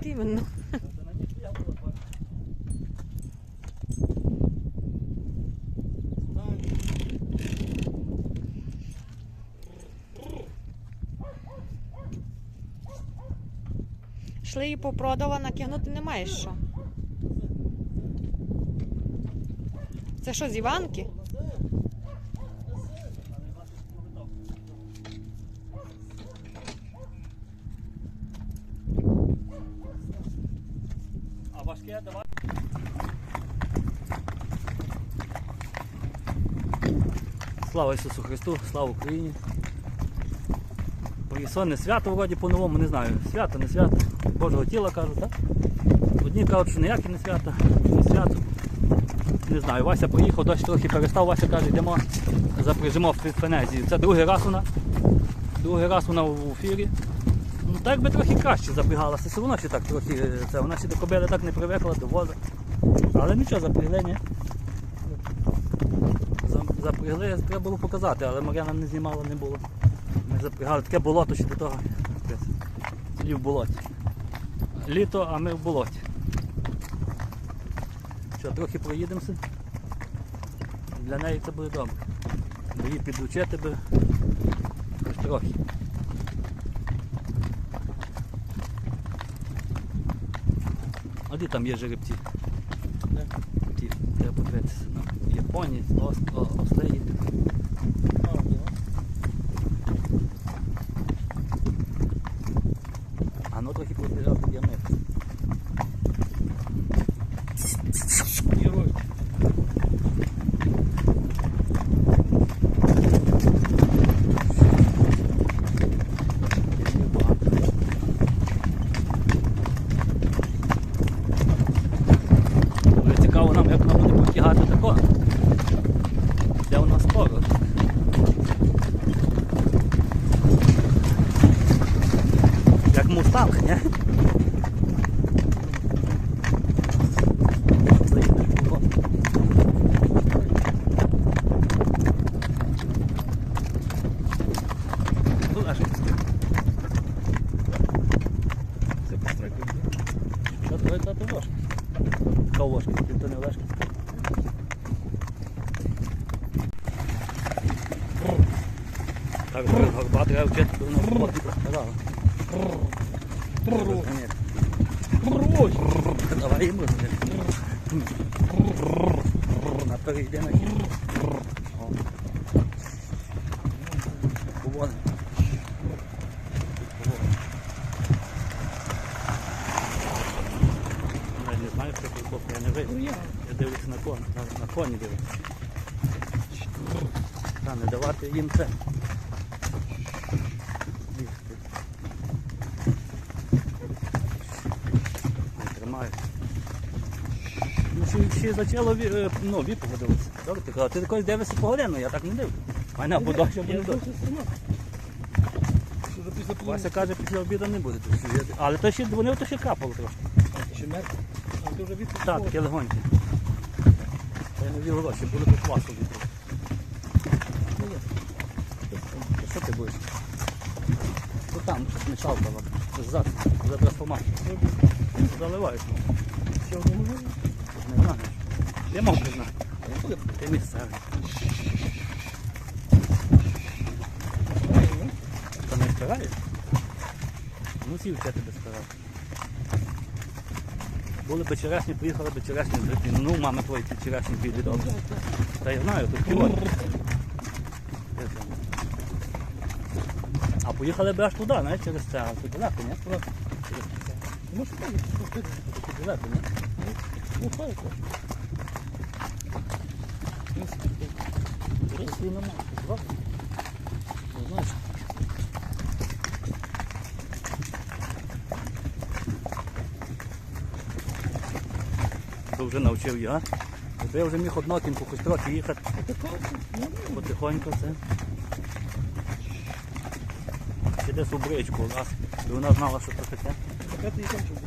от. Йшли її попродала, накинути немає що. Це що, з Іванки? А важке давай. Слава Ісусу Христу, слава Україні. Сонне свято вроді по-новому, не знаю. Свято, не свято. Божого тіла кажуть, так? Одні кажуть, що ніяке не свято, не свято. Не знаю, Вася поїхав, дощ трохи перестав, Вася каже, йдемо запряжемо в Фенезію. Це другий раз вона. Другий раз вона в ефірі. Ну так би трохи краще запрягалася, все одно ще так трохи це. Вона ще до кобили так не привикла, до воза. Але нічого, запрягли, ні. За- Запрягли, треба було показати, але Мар'яна не знімала, не було. Ми запрягали таке болото ще до того. Капець. В болоті. Літо, а ми в болоті. Що, трохи проїдемося. Для неї це буде добре. Бо її підучити би хоч трохи. А де там є жеребці? Ті, треба подивитися. Ну, Японії, ос, о, Австралії. А ну трохи подивляти діаметр. Дуже цікаво нам, як вона буде потягати тако. Де у нас скоро? Як мустанг, ні? Заїдеш в вагон. Ну, аж Це пострикує. Що твоє тато ложка? Кого ложка? Ти то не ложка. Так, горбати я вчити, воно роботи Давай йому. Наперед йде на Повони. Я не знаю, що прикоп, я не вийду. Я дивлюся на коні, на, на коні дивлюся. Та не давати їм це. Не тримають. Ну, ще почало ві, е, ну, віпу подивитися. Добре, ти казав, ти такось дивишся по годину, я так не дивлюся. У мене або не дощ. Вася каже, після обіду не буде. Але то ще, вони то ще капало трошки. Ще мертво. А ти вже від Так, таке легоньке. Я не вірю, ще буде тут важко вітру. Що ти будеш? То там, щоб не шалка вам. Ззаду, за трансформацію. Заливаєш. Ще одну можу? Не знаю. Я мав би знати. Ти місцевий. Та не спираєш? Ну сів це тебе спирав. Були б черешні, поїхали б черешні Ну, мами твої черешні білі добре. Та я знаю, тут кіло. А поїхали б аж туди, знаєш, через це, а це далеко, ні? Ну що там? Тут далеко, ні? Ну хай. Тут нормально, тут добре. Ну, знаєш. То вже навчив я. Я вже міг однокінку хоч трохи їхати потихоньку це десь у бричку, раз, і вона знала, що це таке. Так це і конче буде.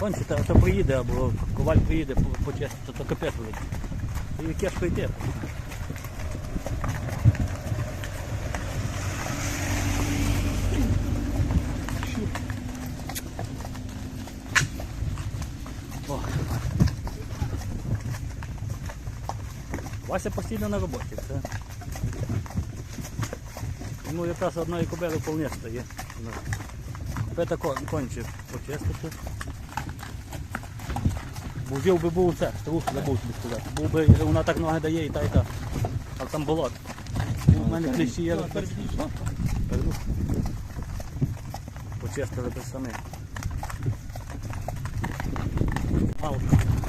Конче, та, та приїде, або коваль приїде почистить, то, то капець великий. І яке ж прийти. Вася постійно на роботі. Це Йому якраз одної кобили вполне стає. Ну, Купити кон, кончик почистити. Бо взяв би був це, старух забув тобі сказати. Був би, вона так ноги дає і та і та. А там болото. У мене кліщі є. Перейду. Почистили би самі. Палка.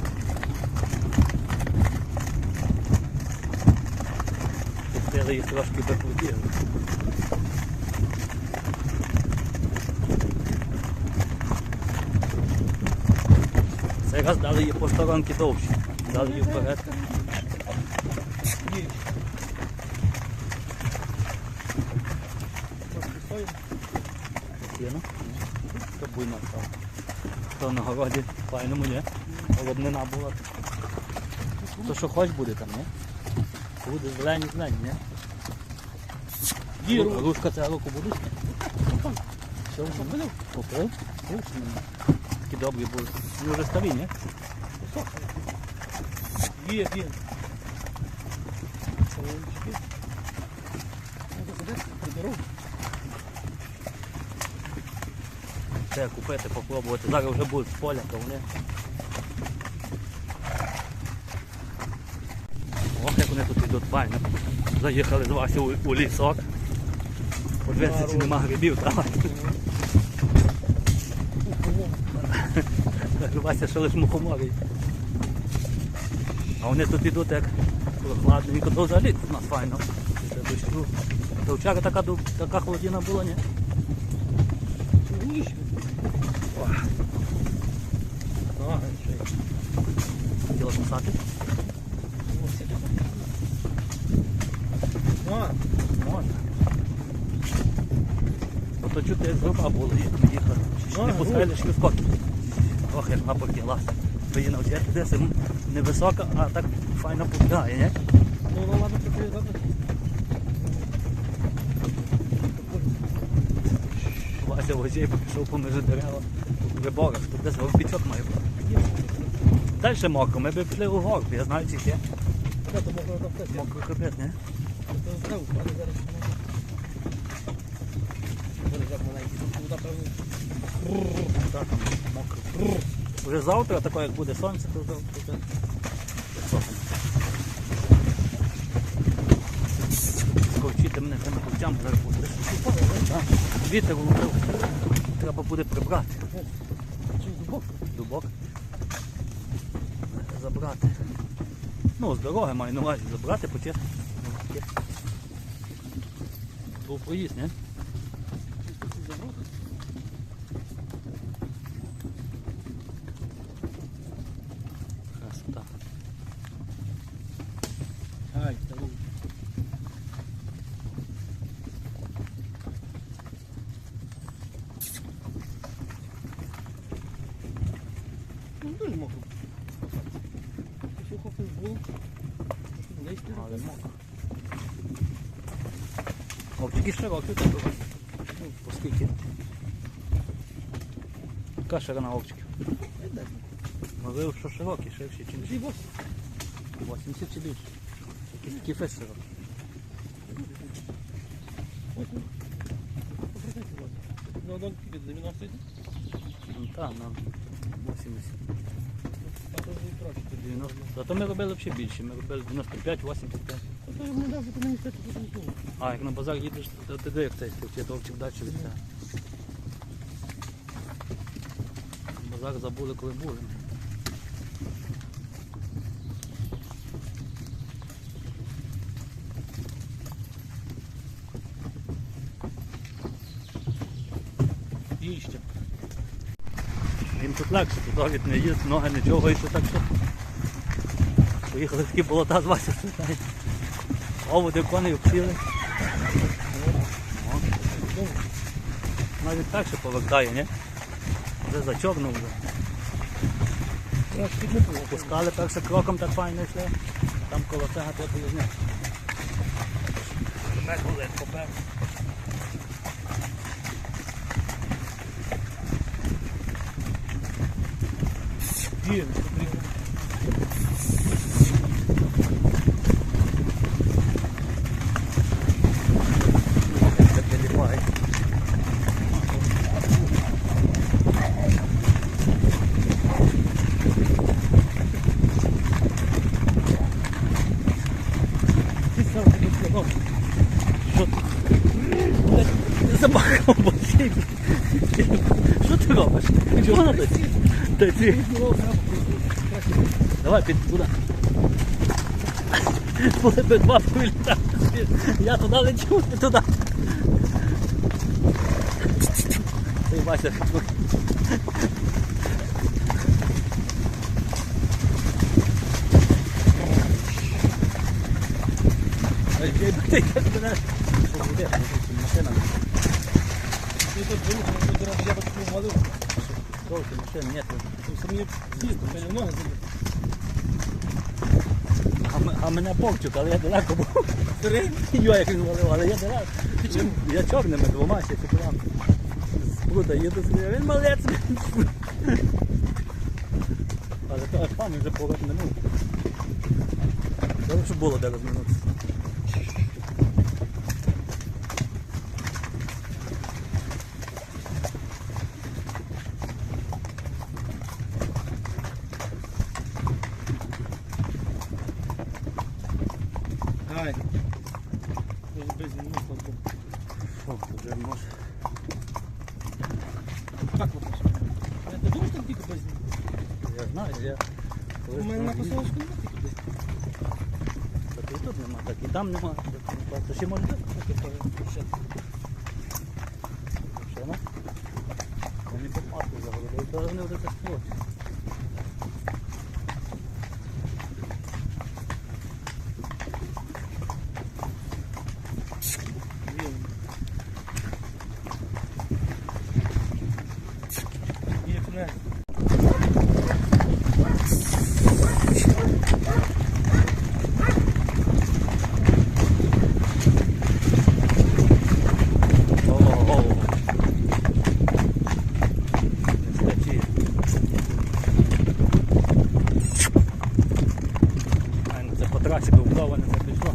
Пустили їх трошки викрутили. Цей раз дали її по сторонки довші. Дали її вперед. Є, ну? Що буйно стало. То на городі файному, ні? Голоднина була. То що хоч буде там, ні? Буде зелені, зелені, ні? Рушка цього року будуть? Вони? Попив? Попив? Такі добрі були. Вони вже старі, ні? Є, є. Це купити, попробувати. Зараз вже будуть з поля, то вони. Ох, як вони тут йдуть файно. Заїхали з Васі у, у лісок. Подивитися, чи нема грибів, там. Вася, що лиш мухоморий. А вони тут йдуть як прохладненько, то взагалі у нас файно. То вчора така, така холодина була, ні? Хотіла. Ось Можна. Тобто чути, як зруба було, як ми їхали. Не пускай лише. Ох, як вона поділася. Ви її десь невисока, а так файно побігає, ні? ну ну ладно, прикрий, ладно. Вася возій пішов поміж дерева. В борах, тут десь горбічок має бути. Далі мокро, ми б пішли у горб, я знаю, чи є. То? Мокро капець, ні? Це. Зараз як Так, там мокро. Вже завтра, таке, як буде сонце, то завтра. Сковчити мене тими ковчами зараз буде. Вітер влупив. Треба буде прибрати. Дубок. Забрати. Ну, з дороги маю на увазі забрати, почистити. Був проїзд, ні? Daj, daj. Dużo mokro. Sucho w tym dół. Ale mokro. Optyki z czego? Optyki bywa. Polskie. Kasza na optyki. Mogę już szerokie, szerokie. Możliwość. 89. Кістки фестиваль. Ну, он кипит, за минус Ну так, нам 80. Зато ми робили ще більше, ми робили 95-85. А, як на базар їдеш, то ти де як цей то овчик дачу від. Базар забули, коли були. І. Їм тут легше, тут навіть не їсть, ноги нічого, і так що. Поїхали такі болота з Вася спитають. Оводи коней обсіли. Навіть так ще повертає, ні? Вже зачорнув вже. Підліпив. Першим кроком так файно йшли. Там коло цега треба зняти. Тепер були попер. Блин, Забахав бо Що ти робиш? Та ці. Давай під туди. Були би два вилітати. Я туди лечу, ти туди. Ой, Вася, Ой, ти ти як мене. Що буде? Машина. Ти тут живеш, я тут раз я бачу валив. Трохи машин нет. А, мене Богчук, але я далеко був. Йо, як він валив, але я далеко. Я чорними двома ще. З Бруда їду собі, він малець. Але то аж там вже поворот минув. Добре, що було де розминутися. Ай. Без без ну, слава Богу. Фу, вже може. Так от. Я ти думаєш, там тільки без Я знаю, я... У мене на посолочку немає тільки без Так і тут нема, так і там нема. Ще може бути. Ще ну? Вони попасти загородили, то вони вже так сплоть. Є кне. О-о-о. Не скачи. Ай, ну це по трасі би вдома не це пішло.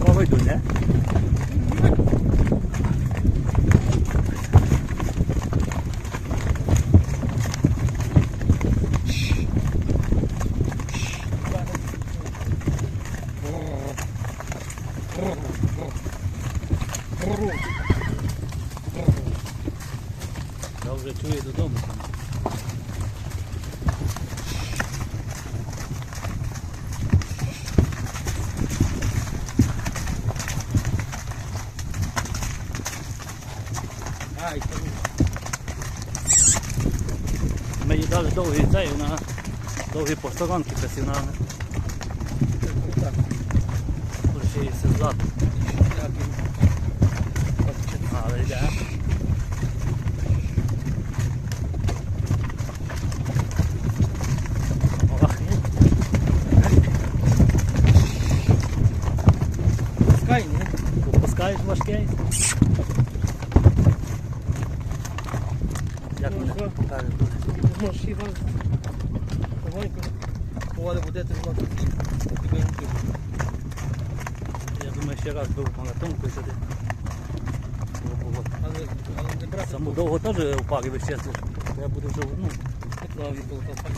Скоро йду, не? Я вже чую додому. Ай, та ну. Їй довгий цей, вона довгі посторонки й все ззаду. Але йде. Ох, Скай, ні? Попускаєш важкий. Як Ну, мене що? покажеш? Можеш його легонько поводи буде, ти воно тут тебе не чує. Я думаю, ще раз був маратонку сюди. Було було. Але, але не брати Саму довго теж у парі вищеслиш. Я буду вже, ну, не клав від полка.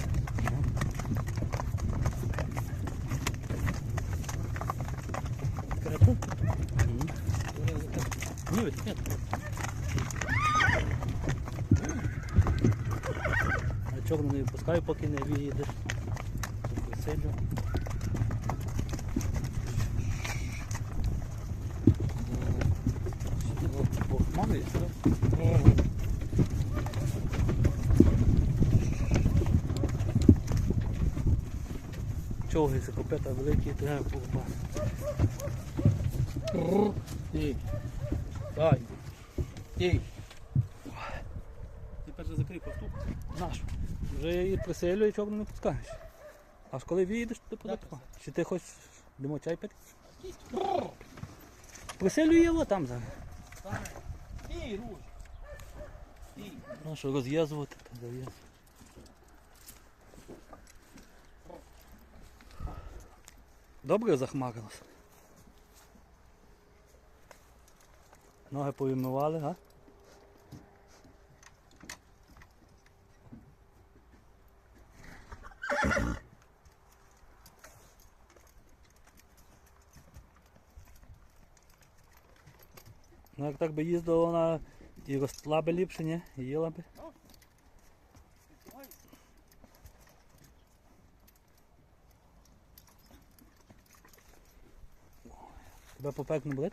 Ні, від нет. Не пускаю, поки не виїдеш. Сиджу. Хмари, що? Човги закопета великі, треба покупати. Ей. Дай. Ей. Тепер же закрий пастух. Наш. Вже її приселюю, чорну не пускаєш. Аж коли виїдеш, то Як податко. Чи ти хочеш йдемо чай пити? Приселюю його там зараз. Ей, руш. Ну що, розв'язувати, то зав'язувати. Добре захмарилось. Ноги повимивали, га? Ну як так би їздила вона і росла би ліпше, ні? І їла би. Тебе попек не?